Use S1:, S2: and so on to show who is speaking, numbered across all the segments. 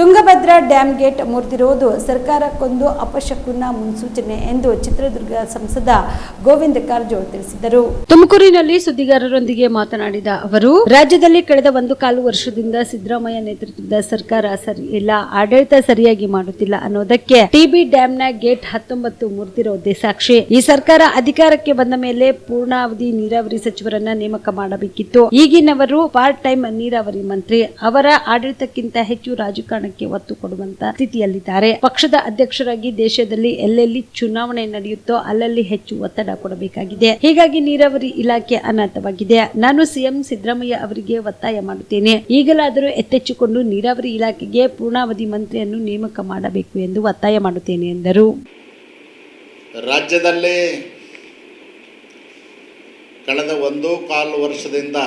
S1: Tungabhadra dam gate ಮುರಿದಿರುವುದು ಸರ್ಕಾರಕ್ಕೊಂದು ಅಪಶಕುನ ಮುನ್ಸೂಚನೆ ಎಂದು ಚಿತ್ರದುರ್ಗ ಸಂಸದ ಗೋವಿಂದ ಕಾರಜೋಳ ತಿಳಿಸಿದರು. ತುಮಕೂರಿನಲ್ಲಿ ಸುದ್ದಿಗಾರರೊಂದಿಗೆ ಮಾತನಾಡಿದ ಅವರು, ರಾಜ್ಯದಲ್ಲಿ ಕಳೆದ ಒಂದು ಕಾಲು ವರ್ಷದಿಂದ ಸಿದ್ದರಾಮಯ್ಯ ನೇತೃತ್ವದ ಸರ್ಕಾರ ಸರಿ ಇಲ್ಲ, ಆಡಳಿತ ಸರಿಯಾಗಿ ಮಾಡುತ್ತಿಲ್ಲ ಅನ್ನೋದಕ್ಕೆ ಟಿಬಿ ಡ್ಯಾಂನ ಗೇಟ್ ಹತ್ತೊಂಬತ್ತು ಮುರಿದಿರೋದೇ ಸಾಕ್ಷಿ ಈ ಸರ್ಕಾರ ಅಧಿಕಾರಕ್ಕೆ ಬಂದ ಮೇಲೆ ಪೂರ್ಣಾವಧಿ ನೀರಾವರಿ ಸಚಿವರನ್ನ ನೇಮಕ ಮಾಡಬೇಕಿತ್ತು. ಈಗಿನವರು ಪಾರ್ಟ್ ಟೈಮ್ ನೀರಾವರಿ ಮಂತ್ರಿ. ಅವರ ಆಡಳಿತಕ್ಕಿಂತ ಹೆಚ್ಚು ರಾಜಕಾರಣಕ್ಕೆ ಒತ್ತು ಕೊಡುವಂತ ಸ್ಥಿತಿಯಲ್ಲಿದ್ದಾರೆ. ಪಕ್ಷದ ಅಧ್ಯಕ್ಷರಾಗಿ ದೇಶದಲ್ಲಿ ಎಲ್ಲೆಲ್ಲಿ ಚುನಾವಣೆ ನಡೆಯುತ್ತೋ ಅಲ್ಲಲ್ಲಿ ಹೆಚ್ಚು ಒತ್ತಡ ಕೊಡಬೇಕಾಗಿದೆ. ಹೀಗಾಗಿ ನೀರಾವರಿ ಇಲಾಖೆ ಅನಾಥವಾಗಿದೆ. ನಾನು ಸಿಎಂ ಸಿದ್ದರಾಮಯ್ಯ ಅವರಿಗೆ ಒತ್ತಾಯ ಮಾಡುತ್ತೇನೆ. ಈಗಲಾದರೂ ಎತ್ತೆಚ್ಚಿಕೊಂಡು ನೀರಾವರಿ ಇಲಾಖೆಗೆ ಪೂರ್ಣಾವಧಿ ಮಂತ್ರಿಯನ್ನು ನೇಮಕ ಮಾಡಬೇಕು ಎಂದು ಒತ್ತಾಯ ಮಾಡುತ್ತೇನೆ ಎಂದರು.
S2: ರಾಜ್ಯದಲ್ಲಿ ಕಳೆದ ಒಂದು ಕಾಲು ವರ್ಷದಿಂದ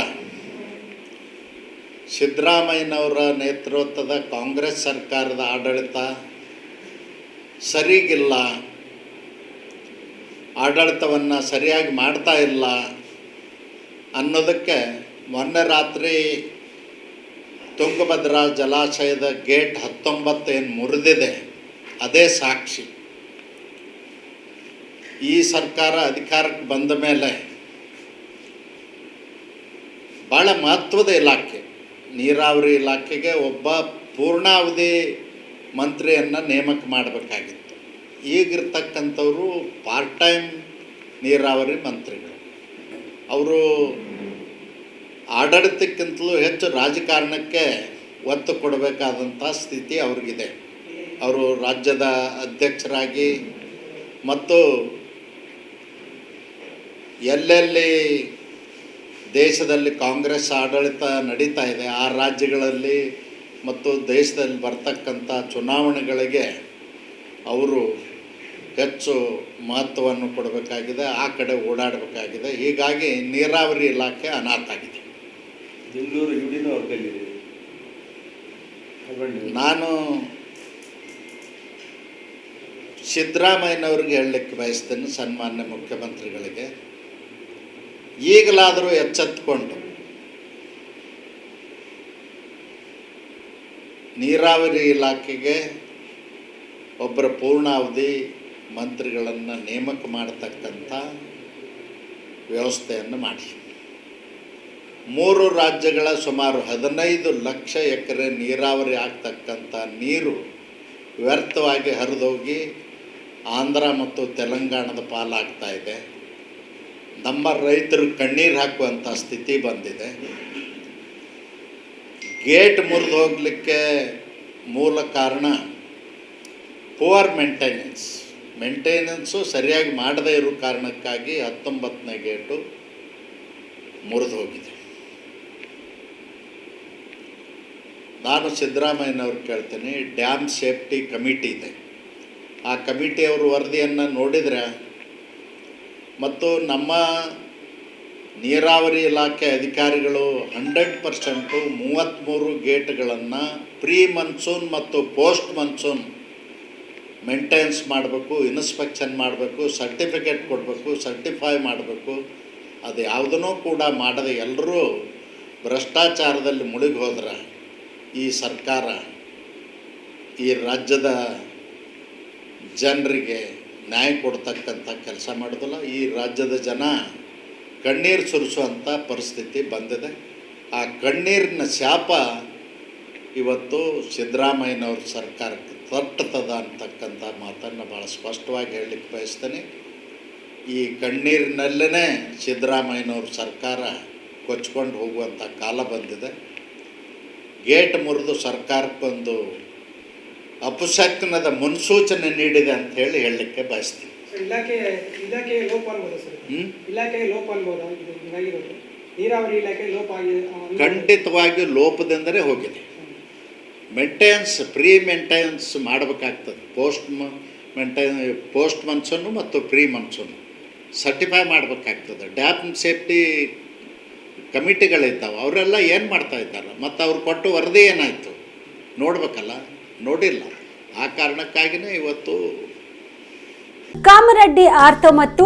S2: ಸಿದ್ದರಾಮಯ್ಯನವರ ನೇತೃತ್ವದ ಕಾಂಗ್ರೆಸ್ ಸರ್ಕಾರದ ಆಡಳಿತ ಸರಿಗಿಲ್ಲ. ಆಡಳಿತವನ್ನು ಸರಿಯಾಗಿ ಮಾಡ್ತಾ ಇಲ್ಲ ಅನ್ನೋದಕ್ಕೆ ಮೊನ್ನೆ ರಾತ್ರಿ ತುಂಗಭದ್ರಾ ಜಲಾಶಯದ ಗೇಟ್ ಹತ್ತೊಂಬತ್ತು ಏನು ಮುರಿದಿದೆ. ಅದೇ ಸಾಕ್ಷಿ. ಈ ಸರ್ಕಾರ ಅಧಿಕಾರಕ್ಕೆ ಬಂದ ಮೇಲೆ ಭಾಳ ಮಹತ್ವದ ಇಲಾಖೆ. ನೀರಾವರಿ ಇಲಾಖೆಗೆ ಒಬ್ಬ ಪೂರ್ಣಾವಧಿ ಮಂತ್ರಿಯನ್ನು ನೇಮಕ ಮಾಡಬೇಕಾಗಿತ್ತು. ಈಗಿರ್ತಕ್ಕಂಥವರು ಪಾರ್ಟ್ ಟೈಮ್ ನೀರಾವರಿ ಮಂತ್ರಿಗಳು. ಅವರು ಆಡಳಿತಕ್ಕಿಂತಲೂ ಹೆಚ್ಚು ರಾಜಕಾರಣಕ್ಕೆ ಒತ್ತು ಕೊಡಬೇಕಾದಂಥ ಸ್ಥಿತಿ ಅವ್ರಿಗಿದೆ. ಅವರು ರಾಜ್ಯದ ಅಧ್ಯಕ್ಷರಾಗಿ ಮತ್ತು ಎಲ್ಲೆಲ್ಲಿ ದೇಶದಲ್ಲಿ ಕಾಂಗ್ರೆಸ್ ಆಡಳಿತ ನಡೀತಾ ಇದೆ. ಆ ರಾಜ್ಯಗಳಲ್ಲಿ ಮತ್ತು ದೇಶದಲ್ಲಿ ಬರ್ತಕ್ಕಂಥ ಚುನಾವಣೆಗಳಿಗೆ ಅವರು ಹೆಚ್ಚು ಮಹತ್ವವನ್ನು ಕೊಡಬೇಕಾಗಿದೆ ಆ ಕಡೆ ಓಡಾಡಬೇಕಾಗಿದೆ. ಹೀಗಾಗಿ ನೀರಾವರಿ ಇಲಾಖೆ ಅನಾಥ ಆಗಿದೆ. ನಾನು ಸಿದ್ದರಾಮಯ್ಯನವ್ರಿಗೆ ಹೇಳಲಿಕ್ಕೆ ಬಯಸ್ತೇನೆ ಸನ್ಮಾನ್ಯ ಮುಖ್ಯಮಂತ್ರಿಗಳಿಗೆ. ಈಗಲಾದರೂ ಎಚ್ಚೆತ್ತುಕೊಂಡು. ನೀರಾವರಿ ಇಲಾಖೆಗೆ ಒಬ್ಬರ ಪೂರ್ಣಾವಧಿ ಮಂತ್ರಿಗಳನ್ನು ನೇಮಕ ಮಾಡತಕ್ಕಂಥ ವ್ಯವಸ್ಥೆಯನ್ನು ಮಾಡಿ ಮೂರು ರಾಜ್ಯಗಳ ಸುಮಾರು ಹದಿನೈದು ಲಕ್ಷ ಎಕರೆ ನೀರಾವರಿ ಆಗ್ತಕ್ಕಂಥ ನೀರು ವ್ಯರ್ಥವಾಗಿ ಹರಿದೋಗಿ ಆಂಧ್ರ ಮತ್ತು ತೆಲಂಗಾಣದ ಪಾಲಾಗ್ತಾ ಇದೆ. ನಮ್ಮ ರೈತರು ಕಣ್ಣೀರು ಹಾಕುವಂಥ ಸ್ಥಿತಿ ಬಂದಿದೆ. ಗೇಟ್ ಮುರಿದು ಹೋಗಲಿಕ್ಕೆ ಮೂಲ ಕಾರಣ ಪುವರ್ ಮೇಂಟೆನೆನ್ಸ್ ಮೇಂಟೆನೆನ್ಸು ಸರಿಯಾಗಿ ಮಾಡದೇ ಇರೋ ಕಾರಣಕ್ಕಾಗಿ ಹತ್ತೊಂಬತ್ತನೇ ಗೇಟು ಮುರಿದು ಹೋಗಿದೆ. ನಾನು ಸಿದ್ದರಾಮಯ್ಯನವ್ರು ಕೇಳ್ತೀನಿ, ಡ್ಯಾಮ್ ಸೇಫ್ಟಿ ಕಮಿಟಿ ಇದೆ. ಆ ಕಮಿಟಿಯವರು ವರದಿಯನ್ನು ನೋಡಿದರೆ ಮತ್ತು ನಮ್ಮ ನೀರಾವರಿ ಇಲಾಖೆ ಅಧಿಕಾರಿಗಳು ಹಂಡ್ರೆಡ್ ಪರ್ಸೆಂಟು ಮೂವತ್ತ್ಮೂರು ಗೇಟ್ಗಳನ್ನು ಪ್ರೀ ಮನ್ಸೂನ್ ಮತ್ತು ಪೋಸ್ಟ್ ಮನ್ಸೂನ್ ಮೇಂಟೆನ್ಸ್ ಮಾಡಬೇಕು, ಇನ್ಸ್ಪೆಕ್ಷನ್ ಮಾಡಬೇಕು, ಸರ್ಟಿಫಿಕೇಟ್ ಕೊಡಬೇಕು, ಸರ್ಟಿಫೈ ಮಾಡಬೇಕು. ಅದು ಯಾವುದನ್ನೂ ಕೂಡ ಮಾಡದೆ ಎಲ್ಲರೂ ಭ್ರಷ್ಟಾಚಾರದಲ್ಲಿ ಮುಳುಗಿ ಹೋದ್ರೆ ಈ ಸರ್ಕಾರ ಈ ರಾಜ್ಯದ ಜನರಿಗೆ ನ್ಯಾಯ ಕೊಡ್ತಕ್ಕಂಥ ಕೆಲಸ ಮಾಡೋದಿಲ್ಲ. ಈ ರಾಜ್ಯದ ಜನ ಕಣ್ಣೀರು ಸುರಿಸುವಂಥ ಪರಿಸ್ಥಿತಿ ಬಂದಿದೆ. ಆ ಕಣ್ಣೀರಿನ ಶಾಪ ಇವತ್ತು ಸಿದ್ದರಾಮಯ್ಯನವ್ರ ಸರ್ಕಾರಕ್ಕೆ ತಟ್ಟತದ ಅಂತಕ್ಕಂಥ ಮಾತನ್ನು ಭಾಳ ಸ್ಪಷ್ಟವಾಗಿ ಹೇಳಲಿಕ್ಕೆ ಬಯಸ್ತೇನೆ. ಈ ಕಣ್ಣೀರಿನಲ್ಲೇ ಸಿದ್ದರಾಮಯ್ಯನವ್ರ ಸರ್ಕಾರ ಕೊಚ್ಕೊಂಡು ಹೋಗುವಂಥ ಕಾಲ ಬಂದಿದೆ. ಗೇಟ್ ಮುರಿದು ಸರ್ಕಾರಕ್ಕೊಂದು ಅಪಶಕ್ನದ ಮುನ್ಸೂಚನೆ ನೀಡಿದೆ ಅಂತ ಹೇಳಿ ಹೇಳಲಿಕ್ಕೆ ಬಯಸ್ತೀನಿ? ಖಂಡಿತವಾಗಿ ಲೋಪದಿಂದಲೇ ಹೋಗಿದೆ. ಮೇಂಟೆನೆನ್ಸ್ ಪ್ರೀ ಮೇಂಟೆನೆನ್ಸ್ ಮಾಡಬೇಕಾಗ್ತದೆ. ಪೋಸ್ಟ್ ಮೆಂಟೈನ್ ಪೋಸ್ಟ್ ಮನ್ಸನ್ನು ಮತ್ತು ಪ್ರೀ ಮನ್ಸನ್ನು ಸರ್ಟಿಫೈ ಮಾಡಬೇಕಾಗ್ತದೆ. ಡ್ಯಾಮ್ ಸೇಫ್ಟಿ ಕಮಿಟಿಗಳಿದ್ದಾವೆ. ಅವರೆಲ್ಲ ಏನು ಮಾಡ್ತಾ ಇದ್ದಾರೆ? ಮತ್ತು ಅವ್ರು ಕೊಟ್ಟು ವರದಿ ಏನಾಯಿತು? ನೋಡ್ಬೇಕಲ್ಲ? ನೋಡಿಲ್ಲ. ಆ ಕಾರಣಕ್ಕಾಗಿನೇ ಇವತ್ತು
S1: ಕಾಮರೆಡ್ಡಿ ಆರ್ತೋ ಮತ್ತು